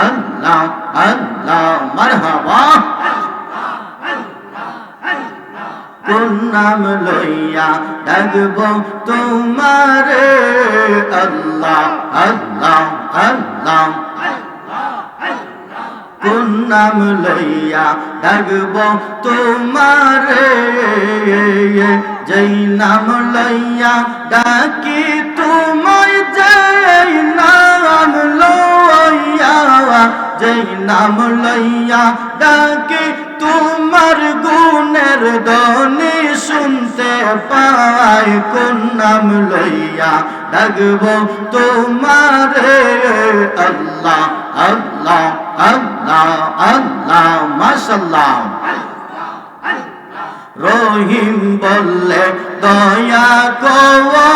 আল্লাহ আল্লাহ, মারহাবা। কোন নাম লইয়া ডাকব তোমারে? আল্লাহ আল্লাহ আল্লাহ। কোন নাম লইয়া ডাকব তোমারে? যেই নাম লইয়া ডাকি তোমায় যেই নাম লইয়া ডাকি, তোমার গুণের ধ্বনি শুনতে পাই কোন নাম লইয়া ডাকব? তোমারে আল্লাহ আল্লাহ আল্লাহ আল্লাহ, মাশাল্লাহ। রহিম বললে, দয়া কর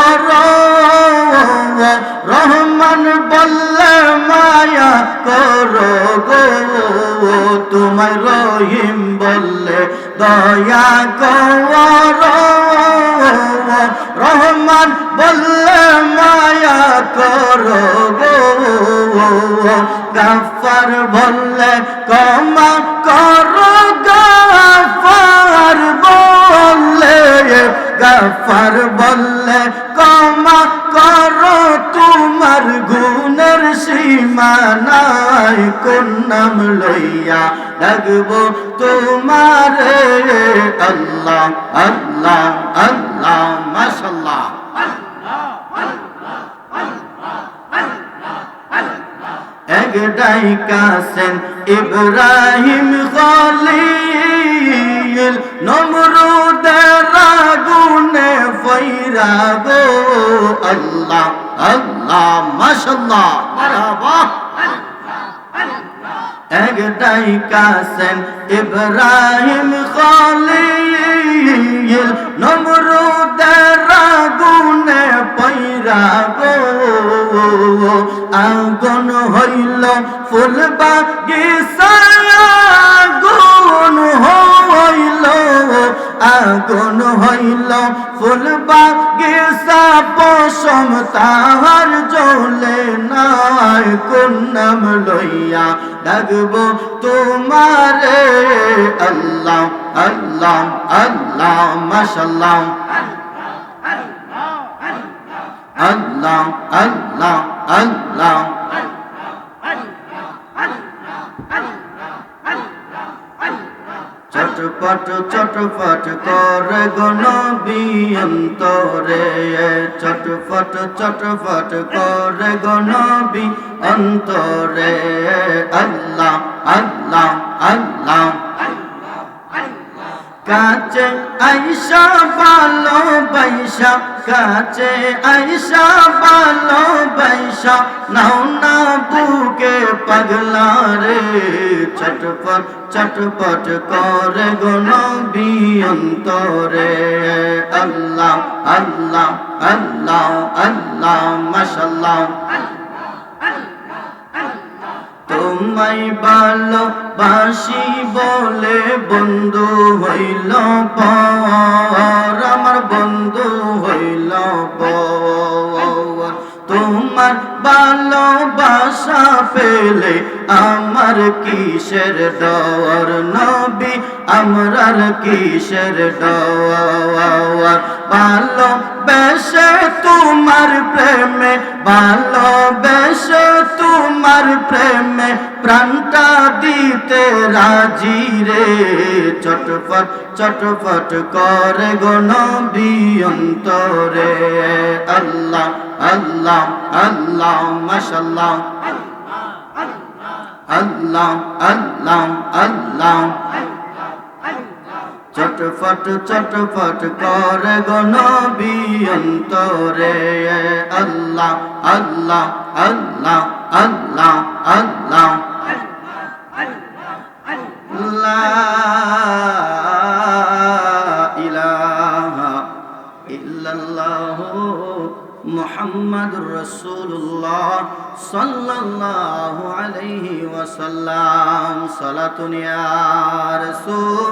গো তোমার রহিম বললে দয়া কর। রহমান বললে, মায়া করো গো। গাফার বললে কমা করো। গাফার বললে গাফার বললে কমা করো তোমার গুণের সীমা নাই কোন নাম লইয়া ডাকবো তোমার, আল্লাহ আল্লাহ আল্লাহ, মাশাল্লাহ। একটাই কাসেন ইব্রাহিম খলিল, নমরুদের আগুনে ফইরা গো আল্লাহ আল্লাহ, মাশাল্লাহ। একটাই কাসেন ইব্রাহিম খলিল, নমরুদের আগুনে পইরা গো। আগুন হইল ফুল আগুন হইল। আগুন হইল ফুল বাগিচা পশম তাহার জলে নাই কোন নাম লইয়া ডাকব তোমারে, আল্লাহ আল্লাহ আল্লাহ মাশাল্লাহ আল্লাহ আল্লাহ আল্লাহ চটপট চটপট করে গণবি অন্তরে। চটপট চটপট করে গণবি অন্তরে। আল্লাহ আল্লাহ আল্লাহ। কাছে আইসা ভালো বাইসা কাছে আইসা ভালো বাইসা নাও না বুকে পাগলা রে। চটপট চটপট করে গনবি অন্তরে। আল্লাহ আল্লাহ আল্লাহ আল্লাহ মাশাল্লাহ তোমায় ভালোবাসি বলে বন্ধু হইল পর। আমার বন্ধু হইল ভালোবাসা পেলে আমার কিসের ডর নবী আমরার কিসের ডর ভালো বেশে তোমার প্রেমে ভালোবেসে তোমার প্রেমে প্রাণটা দিতে রাজি রে। চটপট চটপট করে গণবি অন্তরে। আল্লাহ আল্লাহ আল্লাহ মাশাল্লাহ আল্লাহ আল্লাহ আল্লাহ। চটফট চটফট করে গনবি অন্তরে। আল্লাহ আল্লাহ আল্লাহ আল্লাহ আল্লাহ। محمد رسول الله صلى الله عليه وسلم. صلاة يا رسول